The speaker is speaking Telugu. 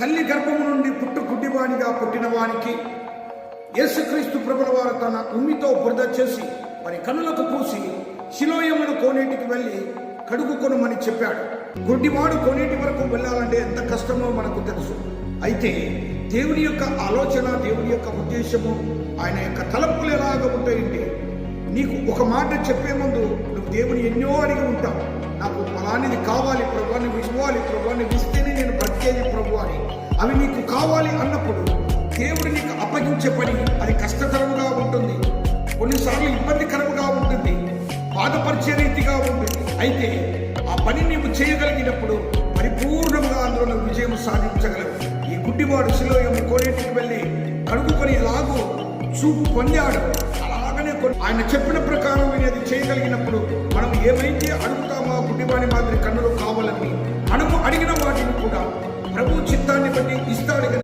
తల్లి గర్భము నుండి పుట్టు గుడ్డివానిగా పుట్టిన వానికి యేసుక్రీస్తు ప్రభుల వారు తన ఉమ్మితో బురద చేసి మరి కనులకు పూసి శిలోయమును కోనేటికి వెళ్ళి కడుగుకొనమని చెప్పాడు. గుడ్డివాడు కోనేటి వరకు వెళ్ళాలంటే ఎంత కష్టమో మనకు తెలుసు. అయితే దేవుని యొక్క ఆలోచన దేవుని యొక్క ఉద్దేశము ఆయన యొక్క తలపులు ఎలాగ ఉంటాయంటే నీకు ఒక మాట చెప్పే ముందు నువ్వు దేవుని ఎన్నో అడిగి ఉంటావు. నాకు ఫలానిది కావాలి ప్రభాన్ని నువ్వు ప్రభాన్ని అవి నీకు కావాలి అన్నప్పుడు దేవుడు నీకు అప్పగించే పని అది కష్టతరముగా ఉంటుంది. కొన్నిసార్లు ఇబ్బందికరముగా ఉంటుంది. బాధపరిచే రీతిగా ఉంటుంది. అయితే ఆ పని నీవు చేయగలిగినప్పుడు పరిపూర్ణంగా అందులో విజయం సాధించగలవు. ఈ గుడ్డివాడు శిలోయము కోనేటికి వెళ్ళి కడుగుకొని ఎలాగో చూపు పొందాడు. అలాగనే ఆయన చెప్పిన ప్రకారం వినేది చేయగలిగినప్పుడు మనం ఏమైతే అడుగుతామో ఆ గుడ్డివాడి మాదిరి కన్నులు కావాలని మనము అడిగిన వాటిని కూడా ప్రభు చిత్తాన్ని బట్టి ఇస్తాడు కదా.